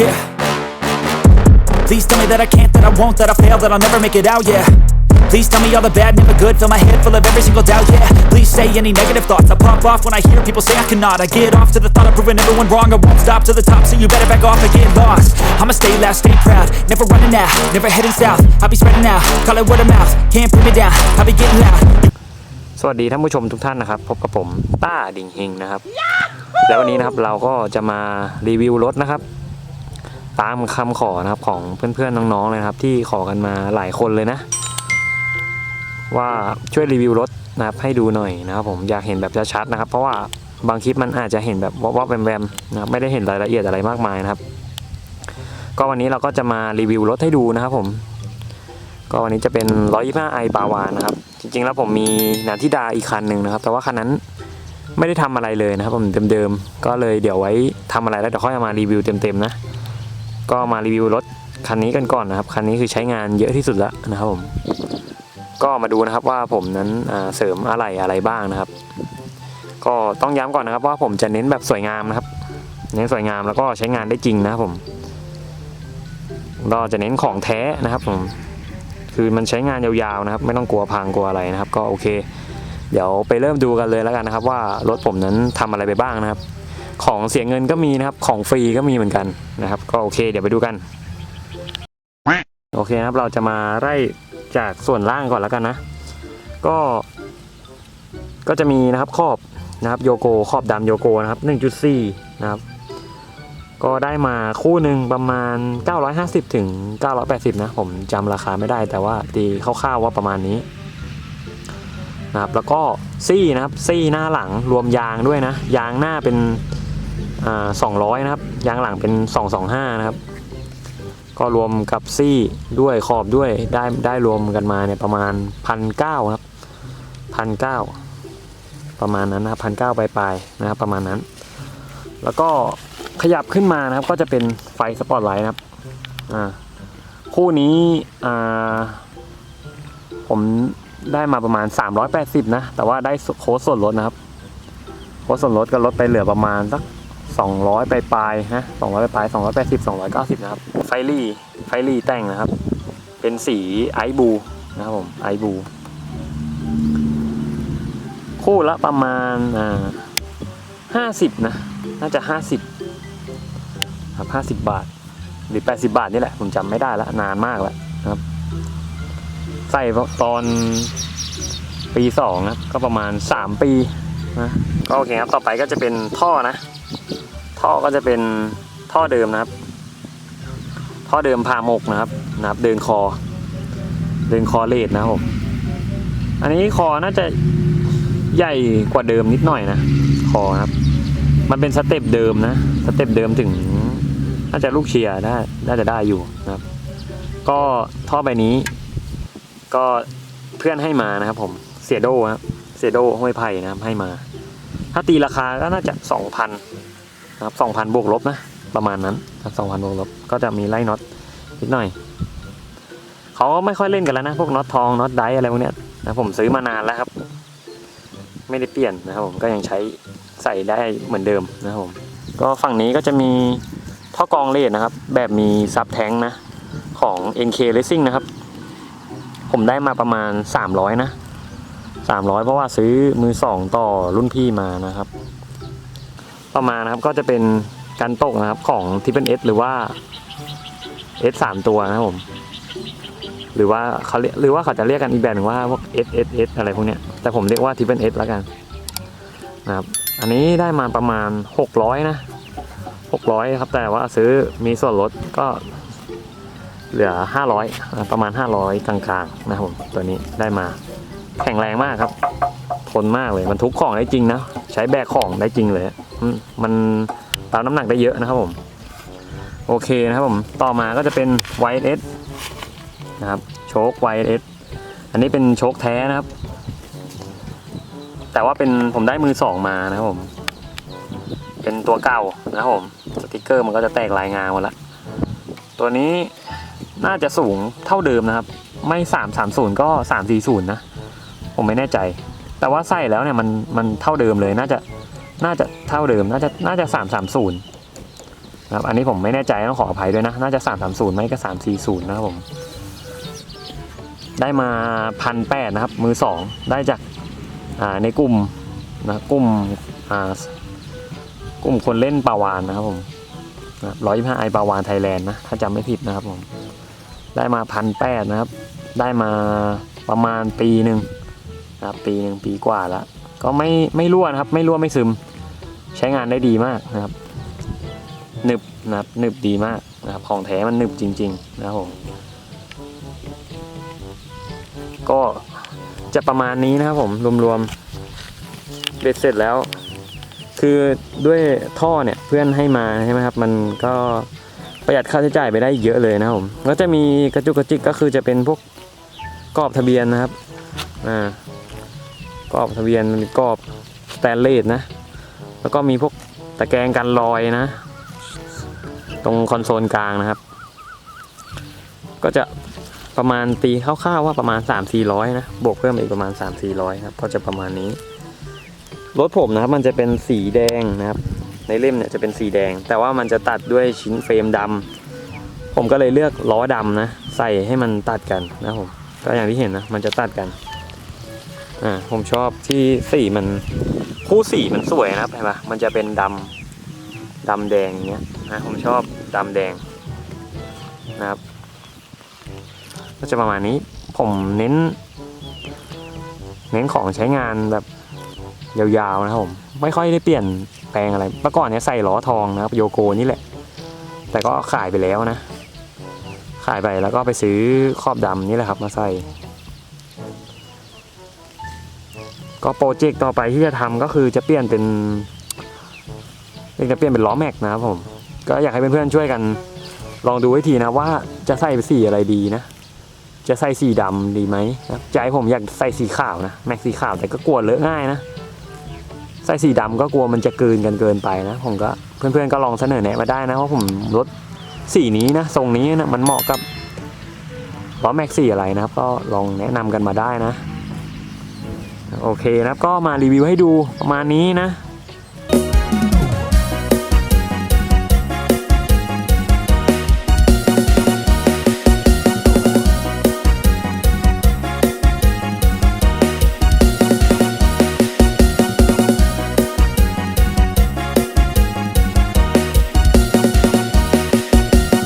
yeah. Please tell me that I can't, that I won't, that I fail, that I'll never make it out, yeah. Please tell me all the bad, never good, fill my head full of every single doubt, yeah. Please say any negative thoughts, I pop off when I hear people say I cannot. I get off to the thought of proving everyone wrong, I won't stop to the top, so you better back off and get lost. I'ma stay loud, stay proud, never running out, never heading south. I'll be spreading out, call it word of mouth, can't put me down, I'll be getting loud. สวัสดีท่านผู้ชมทุกท่านนะครับ พบกับผมต้าดิ่งเฮงนะครับ แล้ววันนี้นะครับเราก็จะมารีวิวรถนะครับ ตามคำขอนะครับของเพื่อนๆน้องๆเลยนะครับ ที่ขอกันมาหลายคนเลยนะ ว่าช่วยรีวิวรถนะครับให้ดูหน่อยนะครับ ผมอยากเห็นแบบชัดๆนะครับ เพราะว่าบางคลิปมันอาจจะเห็นแบบวับๆแวมๆนะครับไม่ได้เห็นรายละเอียดอะไรมากมายนะครับ ก็วันนี้เราก็จะมารีวิวรถให้ดูนะครับผมก็วันนี้จะเป็น 125i ปาวานนะครับ จริงๆ แล้วผมมีนาทิดาอีกคันหนึ่งนะครับ แต่ว่าคันนั้นไม่ได้ทำอะไรเลยนะครับผมเดิมๆ ก็เลยเดี๋ยวไว้ทำอะไรแล้วเดี๋ยวค่อยมารีวิวเต็มๆนะ ก็มารีวิวรถคันนี้กันก่อนนะครับ คันนี้คือใช้งานเยอะที่สุดแล้วนะครับผม ก็มาดูนะครับว่าผมนั้นเสริมอะไรอะไรบ้างนะครับ ก็ต้องย้ำก่อนนะครับว่าผมจะเน้นแบบสวยงามนะครับ เน้นสวยงามแล้วก็ใช้งานได้จริงนะครับผมก็จะเน้นของแท้นะครับผมคือมันใช้งานยาวๆนะครับ ไม่ต้องกลัวพังกลัวอะไรนะครับ ก็โอเค เดี๋ยวไปเริ่มดูกันเลยแล้วกันนะครับ ว่ารถผมนั้นทำอะไรไปบ้างนะครับ ของเสียเงินก็มีนะครับ ของฟรีก็มีเหมือนกันนะครับ ก็โอเค เดี๋ยวไปดูกัน โอเคนะครับ เราจะมาไล่จากส่วนล่างก่อนแล้วกันนะ ก็ ก็จะมีนะครับขอบนะครับโยโกขอบดำโยโกนะครับ 1.4 นะครับ ก็ได้มาคู่หนึ่งประมาณ 950 ถึง 980 นะ ผมจำราคาไม่ได้แต่ว่าตีคร่าวๆว่าประมาณนี้นะครับแล้วก็ซี่นะครับซี่หน้าหลังรวมยางด้วยนะ ยางหน้าเป็น 200 นะครับ ยางหลังเป็น 225 นะครับ ก็รวมกับซี่ด้วยขอบด้วยได้ได้รวมกันมาเนี่ยประมาณ 1,900ครับ1,900 ประมาณนั้นนะครับ1,900ปลายๆนะครับประมาณนั้น แล้วก็ขยับขึ้นมานะครับก็จะเป็นไฟสปอตไลท์นะครับคู่นี้ผมได้มาประมาณ 380 นะ แต่ว่าได้โค้ดส่วนลดนะครับโค้ดส่วนลดก็ลดไปเหลือประมาณสัก 200 ปลายๆนะ200 ปลายๆ280 290 นะครับ ไฟลี่ ไฟลี่แต่งนะครับ เป็นสีไอบูนะครับผมไอบู คู่ละประมาณอ่าห้าสิบนะ น่าจะห้าสิบครับห้าสิบบาท หรือแปดสิบาทนี่แหละ ผมจำไม่ได้แล้วนานมากแล้วนะครับ ใส่ตอนปีสองนะ ก็ประมาณสามปีนะ ก็โอเคครับ ต่อไปก็จะเป็นท่อนะ ท่อก็จะเป็นท่อเดิมนะครับ ท่อเดิมพามกนะครับนะครับ เดินคอ เดินคอเลดนะครับผมอันนี้คอน่าจะใหญ่กว่าเดิมนิดหน่อยนะคอครับ มันเป็นสเต็ปเดิมนะสเต็ปเดิมถึงน่าจะลูกเชียร์ได้น่าจะได้อยู่นะครับ ก็ท่อใบนี้ ก็เพื่อนให้มานะครับ ผมเสียโดครับเสียโดห้วยไผ่นะครับให้มา ถ้าตีราคาก็น่าจะสองพัน นะครับสองพันบวกลบนะประมาณนั้นสองพันบวกลบก็จะมีไล่น็อตนิดหน่อยเขาก็ไม่ค่อยเล่นกันแล้วนะพวกน็อตทองน็อตไดอะไรพวกเนี้ยนะผมซื้อมานานแล้วครับ ไม่ได้เปลี่ยนนะครับผมก็ยังใช้ใส่ได้เหมือนเดิมนะครับผมก็ฝั่งนี้ก็จะมีท่อกรองเลดนะครับ แบบมีซับแท้งนะของ NK Racing นะครับ ผมได้มาประมาณ 300 นะ 300 เพราะว่าซื้อมือสองต่อรุ่นพี่มานะครับ ประมาณนะครับก็จะเป็นการตกนะครับของ t ิ p เ l e S หรือว่า S 3ตัวนะครับผม หรือว่าเขาเรียกหรือว่าเขาจะเรียกกันอีกแบบหนึ่งว่าพวก S S S อะไรพวกเนี้ยแต่ผมเรียกว่า t ิ p เ l e S แล้วกันนะครับ อันนี้ได้มาประมาณ 600 นะ 600 ครับ แต่ว่าซื้อมีส่วนลดก็เหลือ 500นะประมาณ 500 กลางๆ นะครับผมตัวนี้ได้มาแข็งแรงมากครับ ทนมากเลยมันทุกของได้จริงนะ ใช้แบกของได้จริงเลย มันตามน้ำหนักได้เยอะนะครับผม โอเคนะครับผมต่อมาก็จะเป็น YS นะครับโชค YS อันนี้เป็นโชคแท้นะครับ แต่ว่าเป็นผมได้มือสองมานะครับผม เป็นตัวเก่านะครับผมสติกเกอร์มันก็จะแตกลายงาหมดละตัวนี้น่าจะสูงเท่าเดิมนะครับ ไม่สามสามศูนย์ก็สามสี่ศูนย์นะ ผมไม่แน่ใจ แต่ว่าใส่แล้วเนี่ยมันมันเท่าเดิมเลยน่าจะ น่าจะเท่าเดิมน่าจะน่าจะสามสามศูนย์นะครับอันนี้ผมไม่แน่ใจต้องขออภัยด้วยนะ น่าจะ330ไม่ก็340นย์นะครับผมได้มาพันแปดนะครับ มือสองได้จากอ่าในกลุ่มนะกลุ่มอ่ากลุ่มคนเล่นปาวานนะครับผมร้อยยี่ห้าไอปาวานไทยแลนด์นะถ้าจำไม่ผิดนะครับผมได้มาพันแปดนะครับ ได้มาประมาณปีหนึ่งนะครับปีหนึ่งปีกว่าแล้วก็ไม่ไม่รั่วนะครับ ไม่รั่วไม่ซึม ใช้งานได้ดีมากนะครับหนึบนะครับหนึบดีมากนะครับของแท้มันหนึบจริง ๆ นะครับผมก็จะประมาณนี้นะครับผมรวมๆเบ็ดเสร็จแล้ว คือด้วยท่อเนี่ยเพื่อนให้มาใช่ไหมครับ มันก็ประหยัดค่าใช้จ่ายไปได้เยอะเลยนะครับผมก็จะมีกระจุกกระจิกก็คือจะเป็นพวกกรอบทะเบียนนะครับอ่ากรอบทะเบียนมีกรอบสแตนเลสนะ แล้วก็มีพวกตะแกรงกันรอยนะ ตรงคอนโซลกลางนะครับ ก็จะประมาณตีคร่าวๆว่าประมาณ 3 4 0 0 นะ บวกเพิ่มอีกประมาณ 3 4 0 0 ครับ ก็จะประมาณนี้ รถผมนะครับมันจะเป็นสีแดงนะครับ ในเล่มเนี่ยจะเป็นสีแดง แต่ว่ามันจะตัดด้วยชิ้นเฟรมดำ ผมก็เลยเลือกล้อดำนะ ใส่ให้มันตัดกันนะครับผม ก็อย่างที่เห็นนะ มันจะตัดกัน อ่า ผมชอบที่สีมัน คู่สีมันสวยนะครับเห็นปะมันจะเป็นดำดำแดงอย่างเงี้ยนะผมชอบดำแดงนะครับ ก็จะประมาณนี้ผมเน้น เน้นของใช้งานแบบยาวๆนะครับผม ไม่ค่อยได้เปลี่ยนแปลงอะไรเมื่อก่อนเนี่ยใส่ล้อทองนะครับโยโกนี่แหละ แต่ก็ขายไปแล้วนะ ขายไปแล้วก็ไปซื้อครอบดำนี่แหละครับมาใส่ ก็โปรเจกต์ต่อไปที่จะทำก็คือจะเปลี่ยนเป็นจะเปลี่ยนเป็นล้อแม็กนะครับผมก็อยากให้เพื่อนๆช่วยกันลองดูให้ทีนะว่าจะใส่สีอะไรดีนะ จะใส่สีดำดีไหมใจผมอยากใส่สีขาวนะแม็กสีขาวแต่ก็กลัวเลอะง่ายนะใส่สีดำก็กลัวมันจะเกินกันเกินไปนะ ผมก็เพื่อนๆก็ลองเสนอแนะมาได้นะว่าผมรถสีนี้นะทรงนี้นะมันเหมาะกับล้อแม็กสีอะไรนะครับก็ลองแนะนำกันมาได้นะ โอเคนะครับก็มารีวิวให้ดูประมาณนี้นะ